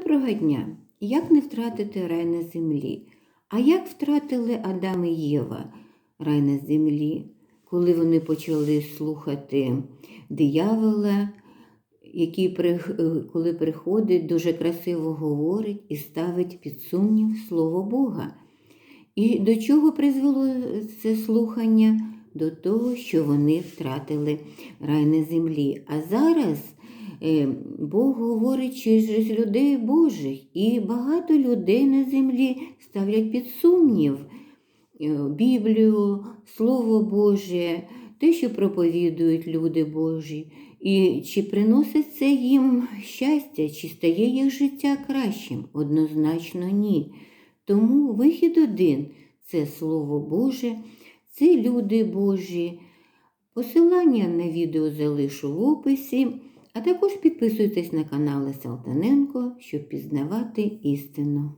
Доброго дня! Як не втратити рай на землі? А як втратили Адам і Єва рай на землі, коли вони почали слухати диявола, який е, коли приходить, дуже красиво говорить і ставить під сумнів Слово Бога? І до чого призвело це слухання? До того, що вони втратили рай на землі. А зараз Бог говорить через людей Божих, і багато людей на землі ставлять під сумнів е, Біблію, Слово Боже, те, що проповідують люди Божі. І чи приносить це їм щастя, чи стає їх життя кращим? Однозначно ні. Тому вихід один це Слово Боже, це люди Божі. Посилання на відео залишу в описі, а також підписуйтесь на канали Салтаненко, щоб пізнавати істину.